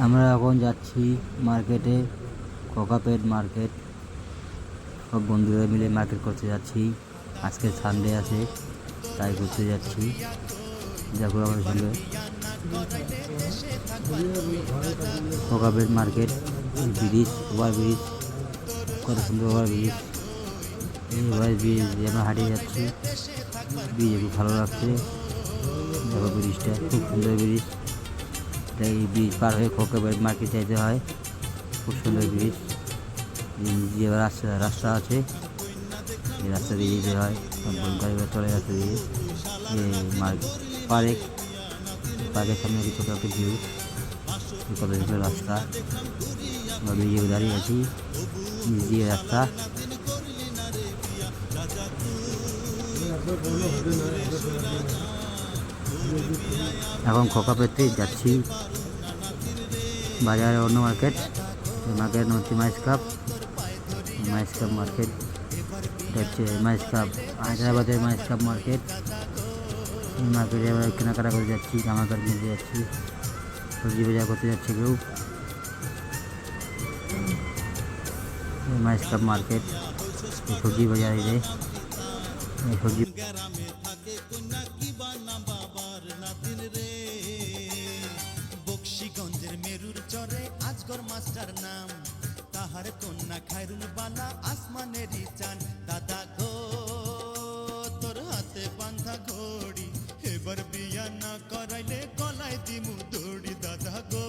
আমরা এখন যাচ্ছি মার্কেটে কোকাপেট মার্কেট সব বন্ধুরা মিলে মার্কেট করতে যাচ্ছি। আজকে সানডে আছে, তাই করতে যাচ্ছি। দেখো আমাদের সঙ্গে। Kokapet market bridge, over bridge. কত সুন্দর ওভার ব্রিজ। এই ওভার ব্রিজ আমরা হাঁটিয়ে যাচ্ছি। ব্রিজ খুব ভালো লাগছে। দেখো ব্রিজটা, খুব সুন্দর ব্রিজ। এই ব্রিজ পার হয়ে খোকাবাড়ি মার্কেট যেতে হয়। খুব সুন্দর ব্রিজ যে রাস্তা রাস্তা আছে। এই রাস্তা দিয়ে যেতে হয়। গাড়ি চলে রাস্তা দিয়ে। পার্ক পার্কের সামনে কিছু ছোটো একটা ভিউ কত সুন্দর রাস্তা। আমরা দাঁড়িয়ে আছি। দিয়ে রাস্তা। এখন খোকা পেতে যাচ্ছি। বাজারে অন্য মার্কেট এই মার্কেট নাম হচ্ছে মাইস কাপ মাইস কাপ মার্কেট এটা হচ্ছে মাইস কাপ হায়দ্রাবাদের মাইস কাপ মার্কেট এই মার্কেটে আমরা কেনাকাটা করে যাচ্ছি জামা কাপড় কিনতে যাচ্ছি সবজি বাজার করতে যাচ্ছে কেউ এই মাইস কাপ মার্কেট এই সবজি বাজার এই যে এই সবজি রে, আজগর মাস্টার নাম। তাহার কন্যা খায়রুল বালা, আসমানেরই চান। দাদা গো, তোর হাতে বান্ধা ঘড়ি। এবার বিয়া না করাইলে গলায় দিমু দৌড়ি। দাদা গো